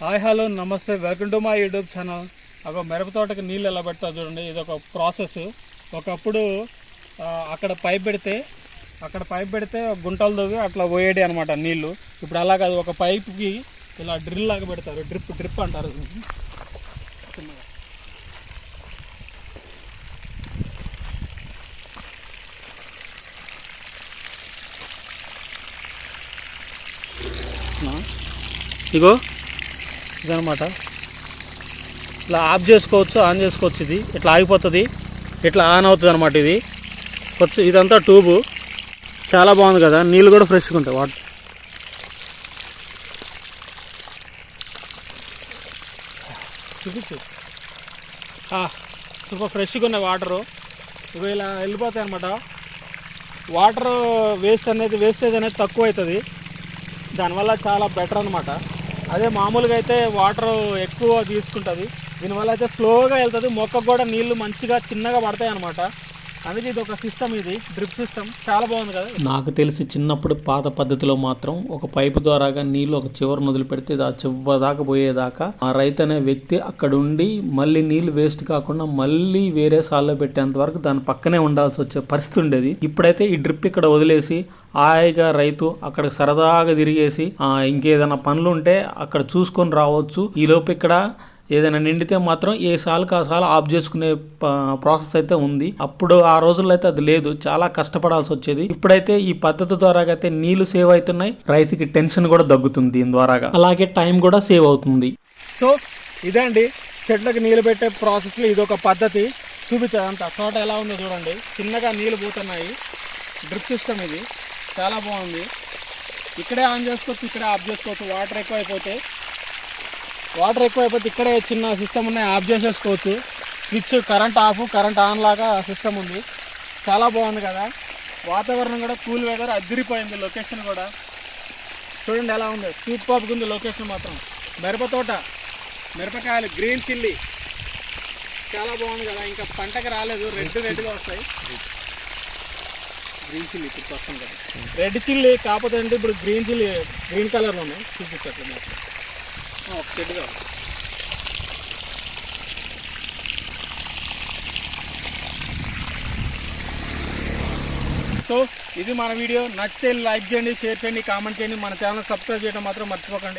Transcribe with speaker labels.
Speaker 1: Hi hello నమస్తే. Welcome to my YouTube channel ఒక మిరప తోటకి నీళ్ళు ఎలా పెడతా చూడండి. ఇది ఒక ప్రాసెస్ ఒకప్పుడు అక్కడ పైప్ పెడితే అక్కడ పైప్ పెడితే గుంటలు తవ్వి అట్లా పోయేడి అనమాట నీళ్ళు. ఇప్పుడు అలా కాదు. ఒక పైప్కి ఇలా డ్రిల్ లాగా పెడతారు. డ్రిప్ డ్రిప్ అంటారు. ఇగో. ఇదనమాట ఇట్లా ఆఫ్ చేసుకోవచ్చు ఆన్ చేసుకోవచ్చు ఇది. ఇట్లా ఆగిపోతుంది ఇట్లా ఆన్ అవుతుంది అనమాట ఇది. కొంచెం ఇదంతా ట్యూబు. చాలా బాగుంది కదా నీళ్ళు కూడా ఫ్రెష్గా ఉంటాయి. వాటర్ చూపించు సూపర్ ఫ్రెష్గా ఉన్నాయి వాటరు. ఇవి ఇలా వెళ్ళిపోతాయి అనమాట వాటర్ వేస్ట్ అనేది వేస్టేజ్ అనేది తక్కువ అవుతుంది. దానివల్ల చాలా బెటర్ అనమాట అదే మామూలుగా అయితే వాటర్ ఎక్కువ తీసుకుంటుంది. దీనివల్ల అయితే స్లోగా వెళ్తుంది. మొక్కకు కూడా నీళ్ళు మంచిగా చిన్నగా పడతాయి అనమాట అందుకే ఇది ఒక సిస్టమ్ ఇది డ్రిప్ సిస్టమ్ చాలా బాగుంది కదా?
Speaker 2: నాకు తెలిసి చిన్నప్పుడు పాత పద్ధతిలో మాత్రం ఒక పైపు ద్వారాగా నీళ్ళు ఒక చివరి వదిలి పెడితే ఆ చివరి దాకా పోయేదాకా ఆ రైతు అనే వ్యక్తి అక్కడ ఉండి మళ్ళీ నీళ్ళు వేస్ట్ కాకుండా మళ్ళీ వేరే సాల్లో పెట్టేంత వరకు దాని పక్కనే ఉండాల్సి వచ్చే పరిస్థితి ఉండేది. ఇప్పుడైతే ఈ డ్రిప్ ఇక్కడ వదిలేసి హాయిగా రైతు అక్కడ సరదాగా తిరిగేసి ఇంకేదైనా పనులు ఉంటే అక్కడ చూసుకొని రావచ్చు. ఈ లోపు ఇక్కడ ఏదైనా నిండితే మాత్రం ఏ సాల్కి ఆ సాల్ ఆఫ్ చేసుకునే ప్రాసెస్ అయితే ఉంది. అప్పుడు ఆ రోజుల్లో అయితే అది లేదు. చాలా కష్టపడాల్సి వచ్చేది. ఇప్పుడైతే ఈ పద్ధతి ద్వారా అయితే నీళ్ళు సేవ్ అవుతున్నాయి. రైతుకి టెన్షన్ కూడా తగ్గుతుంది దీని ద్వారాగా. అలాగే టైం కూడా సేవ్ అవుతుంది.
Speaker 1: సో ఇదే అండి చెట్లకు నీళ్ళు పెట్టే ప్రాసెస్లో ఇది ఒక పద్ధతి. చూపించారు అంత తోట ఎలా ఉందో చూడండి. చిన్నగా నీళ్ళు పోతున్నాయి. డ్రిప్ సిస్టమ్ ఇది. చాలా బాగుంది. ఇక్కడే ఆన్ చేసుకోవచ్చు ఇక్కడే ఆఫ్ చేసుకోవచ్చు. వాటర్ ఎక్కువ అయిపోతే వాటర్ ఎక్కువ ఇక్కడే చిన్న సిస్టమ్ ఉన్నాయి. ఆఫ్ చేసేసుకోవచ్చు. Switch current off current on లాగా సిస్టమ్ ఉంది. చాలా బాగుంది కదా. వాతావరణం కూడా కూల్ వెదర్ అదిరిపోయింది లొకేషన్ కూడా. చూడండి ఎలా ఉంది. సూపర్గా ఉంది లొకేషన్ మాత్రం. మిరప తోట మిరపకాయలు గ్రీన్ చిల్లీ చాలా బాగుంది కదా. ఇంకా పంటకి రాలేదు. రెడ్ రెడ్గా వస్తాయి. గ్రీన్ చిల్లీ ఇప్పుడు వస్తుంది కదా. రెడ్ చిల్లీ కాకపోతే అంటే ఇప్పుడు గ్రీన్ చిల్లీ గ్రీన్ కలర్లో ఉన్నాయి చూపించట్లేదు మాత్రం ఒక చెట్టుగా సో ఇది మన వీడియో. నచ్చితే లైక్ చేయండి షేర్ చేయండి కామెంట్ చేయండి. మన ఛానల్ సబ్స్క్రైబ్ చేయడం మాత్రం మర్చిపోకండి.